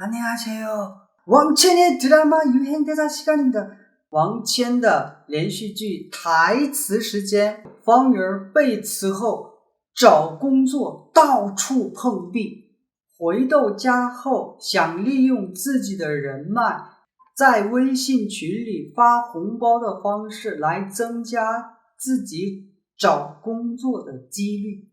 안녕하세요. 왕첸의 드라마 유행대사 시간입니다. 왕첸的连续剧台词时间，方圆被辞后找工作到处碰壁，回到家后想利用自己的人脉，在微信群里发红包的方式来增加自己找工作的几率。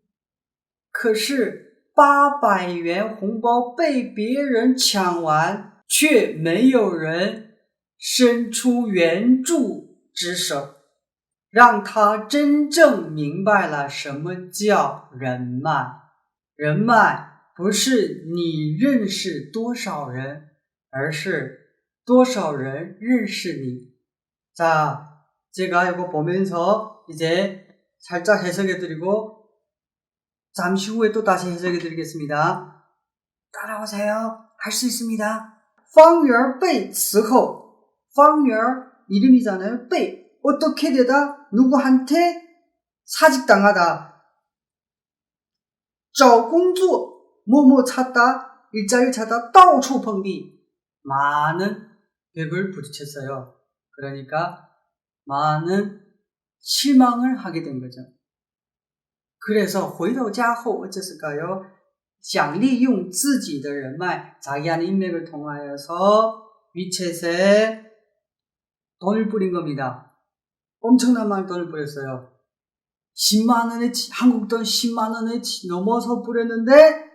可是 八百元红包被别人抢完，却没有人伸出援助之手，让他真正明白了什么叫人脉。人脉不是你认识多少人，而是多少人认识你。자, 제가 이거 보면서 이제 살짝 해석해드리고 잠시 후에 또 다시 해석해드리겠습니다. 따라오세요. 할 수 있습니다. 方圆被辞后, 方圆 이름이잖아요. 被 어떻게 되다? 누구한테 사직당하다. 找工作 뭐뭐 찾다, 일자리 찾다, 到处碰壁 많은 벽을 부딪혔어요. 그러니까 많은 실망을 하게 된 거죠. 그래서 回到家后 어쨌을까요? 想利用自己的人脉, 자기 안의 인맥을 통하여서 위챗에 돈을 뿌린 겁니다. 엄청난 많은 돈을 뿌렸어요. 10만 원에 한국 돈 10만 원에 넘어서 뿌렸는데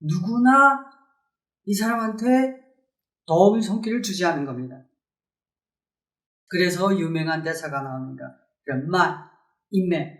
누구나 이 사람한테 도움의 손길을 주지 않은 겁니다. 그래서 유명한 대사가 나옵니다. 人脉, 인맥.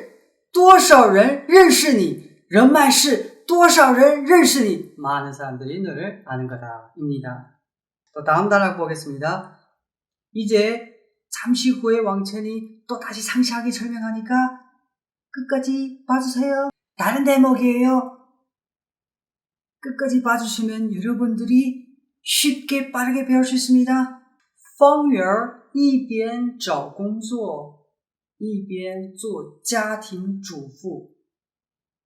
多少人认识你，人脉是多少人认识你。많은 사람들이 너를 아는 거다입니다. 또 다음 단락 보겠습니다. 이제 잠시 후에 왕천이 또 다시 상세하게 설명하니까 끝까지 봐주세요. 다른 대목이에요. 끝까지 봐주시면 여러분들이 쉽게 빠르게 배울 수 있습니다. 方圆一边找工作 一边做家庭主妇，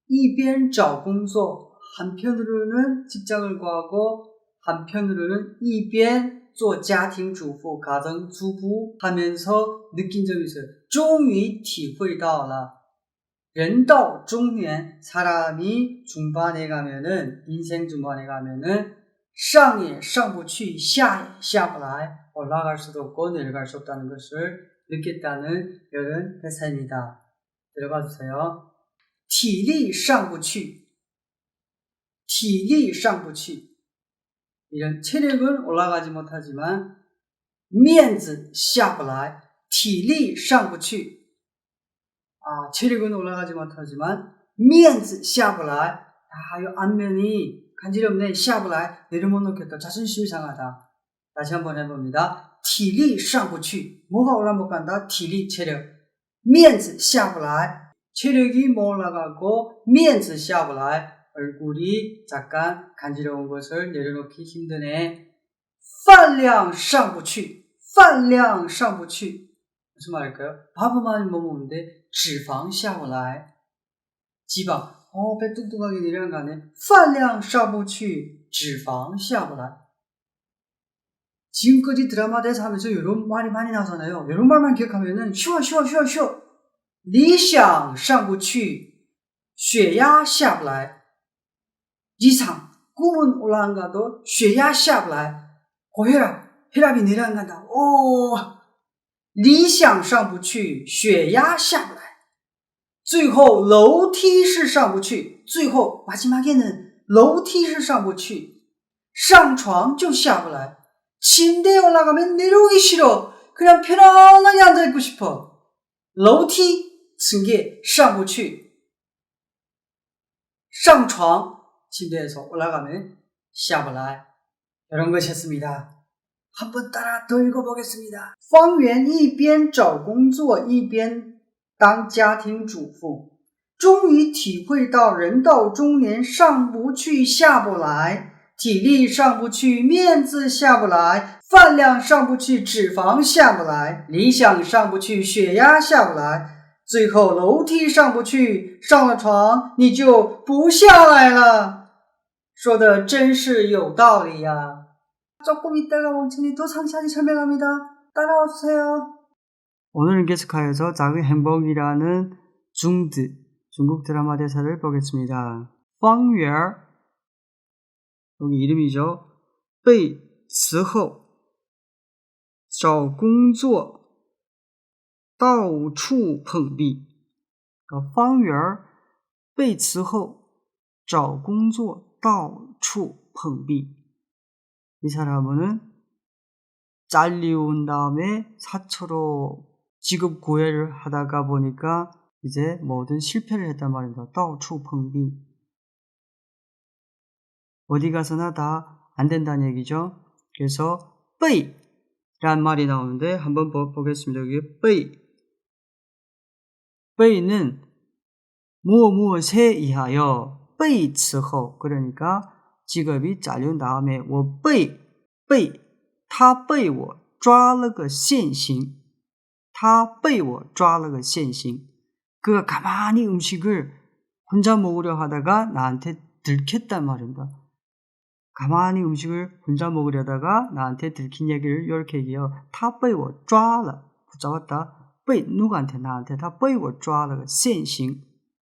一边找工作， 한편으로는 직장을 구하고 한편으로는 一边做家庭主妇 가정주부 하면서 느낀 점이 있어요. 终于体会到了人到中年 사람이 중반에 가면은 인생 중반에 가면은 上也上不去下也下不来 올라갈 수도 없고 내려갈 수 없다는 것을 느꼈다는 이런 회사입니다. 들어봐 주세요. 体力上不去体力上不去 이런 체력은 올라가지 못하지만 面子下不来体力上不去 아, 체력은 올라가지 못하지만 面子下不来 아, 이 안면이 간지럽네 下不来 내려못 놓겠다 자존심이 상하다 다시 한번 해봅니다 体力上不去 뭐가 올라 못 간다 体力 체력 面子下不来 체력이 못 올라가고 面子下不来 얼굴이 잠깐 간지러운 것을 내려놓기 힘드네 饭量上不去饭量上不去 무슨 말일까요? 밥을 많이 못 먹는데 脂肪下不来 지방 어, 배 뚱뚱하게 내려가네 饭量上不去脂肪下不来 지금까지 드라마 대사 하면서 이런 말이 많이 나오잖아요. 이런 말만 기억하면은 쉬워 쉬워 쉬워 쉬워. 理想上不去,血压下不来. 이상 꿈은 올라간가도 血压下不来. 고혈압, 혈압이 내려간다. 오, 理想上不去,血压下不来.最后楼梯是上不去,最后 마지막에는 楼梯是上不去,上床就下不来. 침대에 올라가면 내려오기 싫어. 그냥 편안하게 앉아있고 싶어. 楼梯 층계 上不去. 上床 침대에서 올라가면 下不来. 이런 것이었습니다. 한번 따라 더 읽어보겠습니다. 方圆一边找工作一边当家庭主妇，终于体会到人到中年上不去下不来， 体力上不去，面子下不来，饭量上不去，脂肪下不来，理想上不去，血压下不来，最后楼梯上不去，上了床你就不下来了。说的真是有道理呀！ 조금 있다가 멍청이 또 상세하게 설명합니다. 따라와 주세요. 오늘은 계속하여서 작은 행복이라는 중드 중국 드라마 대사를 보겠습니다. 方圆 여기 이름이죠. 被辞后找工作到处碰壁. 그러니까 方圆被辞后找工作到处碰壁. 이 사람은 잘리온 다음에 사초로 직업 고해를 하다가 보니까 이제 모든 실패를 했단 말입니다. 떠추 펑비 어디 가서나 다 안 된다는 얘기죠. 그래서 빼이란 말이 나오는데 한번 보겠습니다. 여기 빼이 빼이는 무엇 무엇에 의하여 빼이 츠허 그러니까 직업이 잘린 다음에 我被被他被我抓了个现行，他被我抓了个现行。 그가 가만히 음식을 혼자 먹으려 하다가 나한테 들켰단 말입니다. 가만히 음식을 혼자 먹으려다가 나한테 들킨 얘기를 이렇게 얘기해요. 他被我抓了 붙잡았다. 被 누구한테 나한테 他被我抓了个现行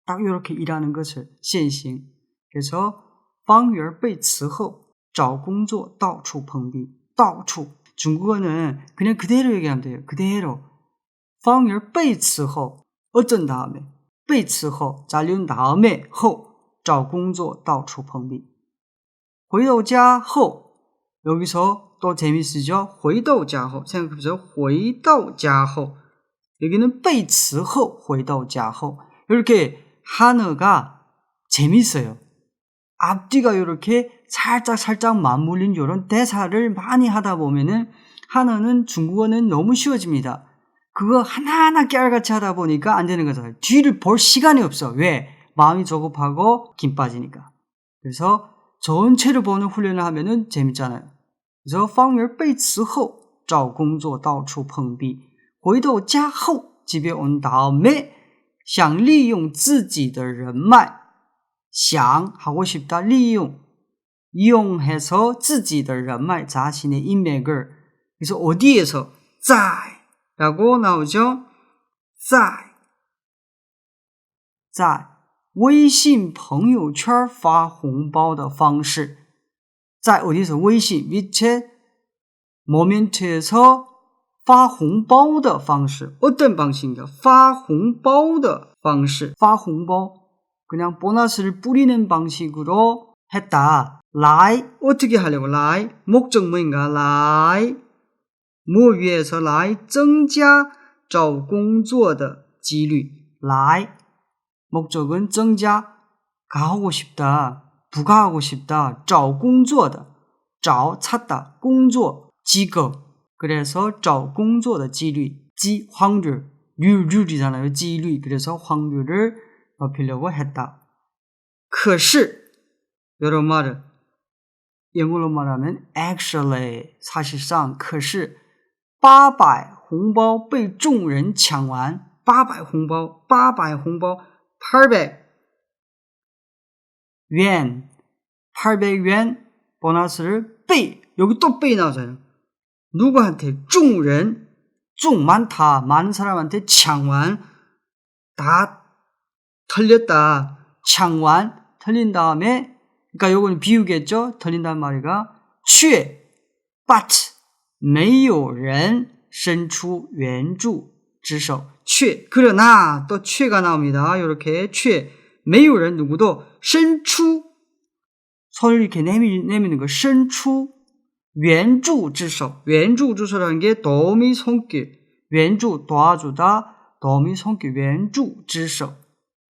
딱 이렇게 일하는 것을 现行. 그래서 方圆被辞后找工作到处碰壁到处 중국어는 그냥 그대로 얘기하면 돼요. 그대로 方圆被辞后 어쩐 다음에 被辞后 잘린 다음에 后找工作到处碰壁 回到家 后 여기서 또 재밌으죠? 回到家 后 생각해보세요. 回到家 后 여기는 被辞后 回到家 后 이렇게 한어가 재밌어요. 앞뒤가 이렇게 살짝 살짝 맞물린 이런 대사를 많이 하다 보면은 하나는 중국어는 너무 쉬워집니다. 그거 하나하나 깨알같이 하다 보니까 안 되는 거잖아요. 뒤를 볼 시간이 없어. 왜? 마음이 조급하고 김 빠지니까. 그래서 전체를 보는 훈련을 하면은 재밌잖아요. 그래서 方圆被辞后找工作到处碰壁回到家后 집에 온 다음에 想利用自己的人脉想 하고 싶다. 利用 이용해서 自己的人脉 자신의 인맥을 그래서 어디에서 在라고 나오죠. 在在 微信朋友圈发红包的方式在 어디서 微信 밑에 모멘트에서 发红包的方式 어떤 방식인가? 发红包的方式发红包 그냥 보너스를 뿌리는 방식으로 했다. 라이 어떻게 하려고 라이 목적 뭐인가 라이 뭐 위해서 라이 增加找工作的几率 라이 목적은 增加 가하고 싶다 부가하고 싶다 找工作的找 찾다 工作 직업 그래서 找工作的几率지 확률 률률이잖아요 几率 그래서 확률을 높이려고 했다. 可是 여러 말은 영어로 말하면 actually 사실상 可是800红包被众人抢完800红包800红包 800元 800元 보너스를 被 여기 또被 나오잖아요. 누구한테 众人众 많다 많은 사람한테抢完 다 털렸다. 창완 털린 다음에 그러니까 요거는 비유겠죠. 털린다는 말이가 却 but 没有人伸出援助 之手.却 그러나 또 却가 나옵니다. 이렇게 却没有人 누구도 伸出 손을 이렇게 내미, 내미는 거 伸出援助之手援助之手라는 게 도미 손길 援助 도와주다 도미 손길 援助之手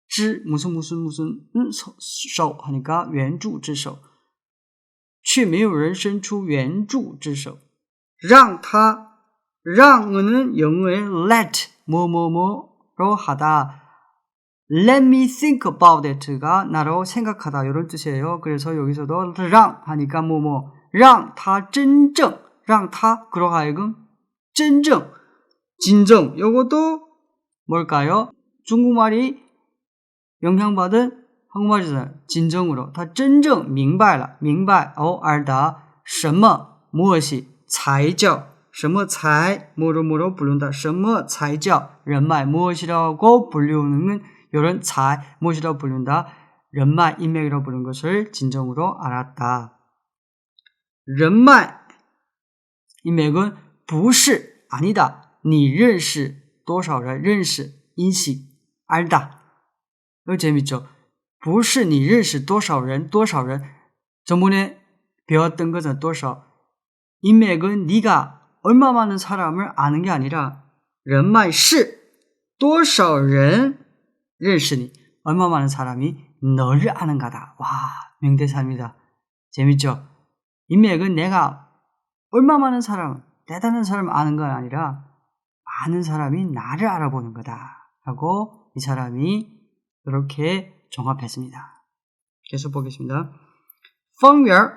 之 무슨 무슨 무슨 음, 서, 하니까 援助之手 却没有人伸出援助之手。让他 让은 영어의 let 뭐뭐뭐로 하다 let me think about it가 나로 생각하다 이런 뜻이에요. 그래서 여기서도 让 하니까 뭐뭐 让他真正让他그러 하여금 真正 진정 요것도 뭘까요? 중국말이 영향받은 한국말이잖아요. 진정으로 他真正明白了明白 어, 알다 什么무엇이 才叫 什么才뭐로 뭐로 부른다 什么才叫 人脉 무엇이라고 불리우는 이런 才무엇이라고 부른다 人脉 인맥이라고 부르는 것을 진정으로 알았다. 人脉 인맥은 不是 아니다. 你认识多少人认识 인식 알다. 이거 재밌죠? 不是你认识多少人多少人 전번에 배웠던 것은 多少 인맥은 네가 얼마 많은 사람을 아는 게 아니라 人脉是多少人认识你 얼마 많은 사람이 너를 아는가다. 와 명대사입니다. 재밌죠? 인맥은 내가 얼마 많은 사람, 대단한 사람을 아는 건 아니라 많은 사람이 나를 알아보는 거다. 하고 이 사람이 이렇게 종합했습니다. 계속 보겠습니다. 方圆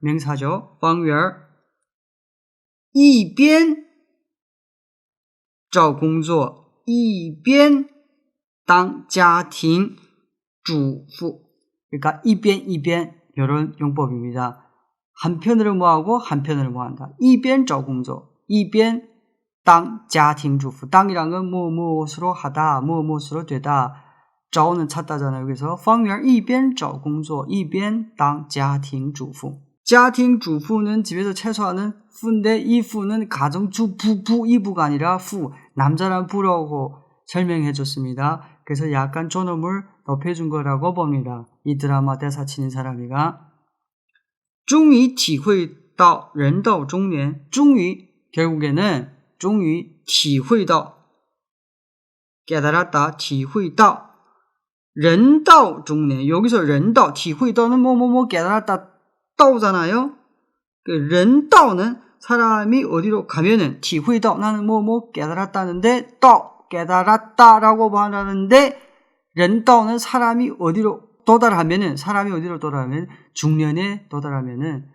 명사죠. 方圆 一边找工作一边当家庭主妇 그러니까 一边一边 이런 용법입니다. 한편으로 뭐하고 한편으로 뭐한다. 一边找工作一边当家庭主妇 땅이란 건 뭐, 무엇으로 하다 뭐, 무엇으로 되다 找는 찾다잖아요. 그래서 方圆一边找工作一边当家庭主妇 家庭主妇는 집에서 채소하는 부인데 이 부는 가정주부 부 이부가 아니라 부 남자란 부라고 설명해 줬습니다. 그래서 약간 존엄을 높여준 거라고 봅니다. 이 드라마 대사 치는 사람이가 终于体会到人到中年 终于 결국에는 终于体会到 깨달았다 体会到人到中年 여기서 人到 体会到는 뭐뭐뭐 깨달았다 떠오잖아요. 그 렌떠는 사람이 어디로 가면은 티후이떠 나는 뭐뭐 깨달았다는데 떠 깨달았다라고 말하는데 렌떠는 사람이 어디로 도달하면은 사람이 어디로 도달하면 중년에 도달하면은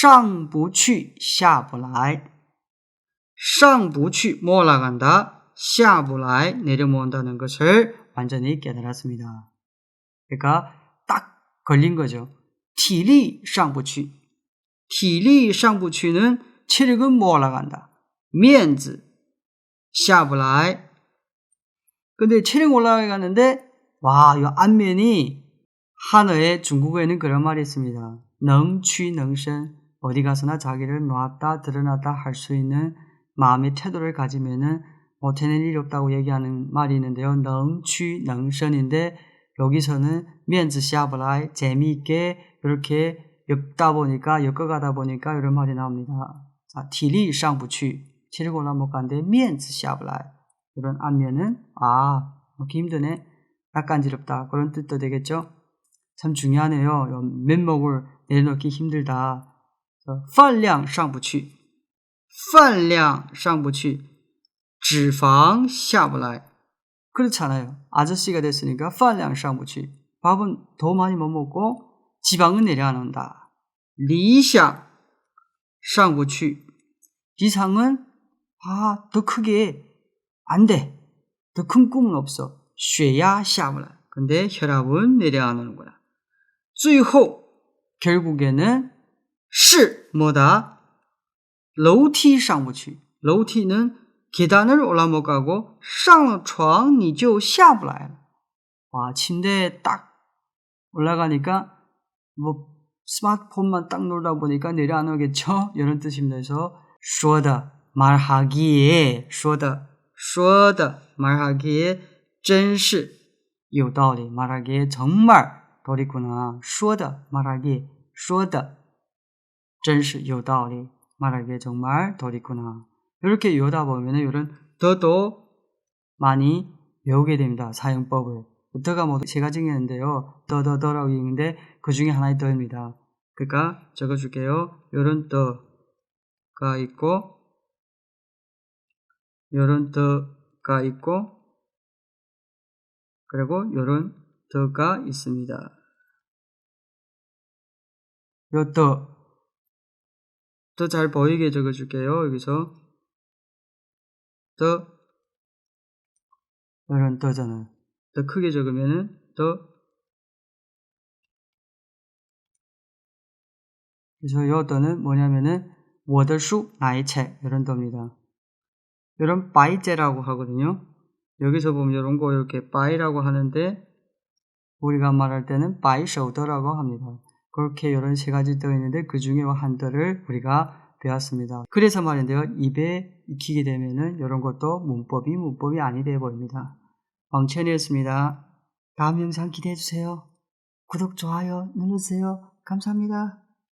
상부취 샤부라이 상부취 뭐 올라간다 샤부라이 내려모은다는 것을 완전히 깨달았습니다. 그러니까 딱 걸린 거죠. 体力上不去体力上不去는 체력은 못 올라간다. 面子下不来 근데 체력 올라가는데 와, 이 안면이 한어에 중국어에는 그런 말이 있습니다. 능취 능선 어디 가서나 자기를 놨다 드러났다 할 수 있는 마음의 태도를 가지면은 못해낼 일이 없다고 얘기하는 말이 있는데요. 능취 능선인데 여기서는 면즈 샤브라이 재미있게 이렇게 엮다 보니까 엮어가다 보니까 이런 말이 나옵니다. 자,体力上不去 체력 올라 못 가는데 면즈 샤브라이 이런 안면은 아 먹기 힘드네 낯간지럽다 그런 뜻도 되겠죠. 참 중요하네요. 면목을 내려놓기 힘들다. 饭量上不去饭量上不去脂肪下不来 그렇잖아요. 아저씨가 됐으니까 饭量上不去 밥은 더 많이 못 먹고 지방은 내려앉는다. 理想上不去 이상은 아, 더 크게 안 돼. 더 큰 꿈은 없어. 血压下不来 근데 혈압은 내려앉는 거야. 最后 결국에는 是 뭐다? 楼梯上不去. 楼梯는 계단을 올라 못 가고 上了床你就下不来了. 와, 침대에 딱 올라가니까 뭐 스마트폰만 딱 놀다 보니까 내려 안 오겠죠? 이런 뜻입니다. 그래서 说的 말하기에 说的说的 말하기에 真是有道理 말하기에 정말 도리구나 说的 말하기에 说的真是有道理 말하기에 정말 도리구나 이렇게 외우다 보면 이런 더더 많이 외우게 됩니다. 사용법을 더가 뭐세 가지가 있는데요. 더더더라고 있는데 그 중에 하나의 더입니다. 그러니까 적어줄게요. 요런 더가 있고 요런 더가 있고 그리고 요런 더가 있습니다. 요 더, 더 잘 보이게 적어줄게요. 여기서 더 이런 더잖아요. 더 크게 적으면은 더 그래서 요 더는 뭐냐면은 워더수 나의 책 이런 더입니다. 이런 바이제라고 하거든요. 여기서 보면 이런 거 이렇게 바이라고 하는데 우리가 말할 때는 바이 셔더라고 합니다. 그렇게 이런 세 가지 떠 있는데 그 중에 한 더를 우리가 배웠습니다. 그래서 말인데요. 입에 익히게 되면은 이런 것도 문법이 문법이 아니 돼 보입니다. 왕천이었습니다. 다음 영상 기대해 주세요. 구독, 좋아요 눌러주세요. 감사합니다.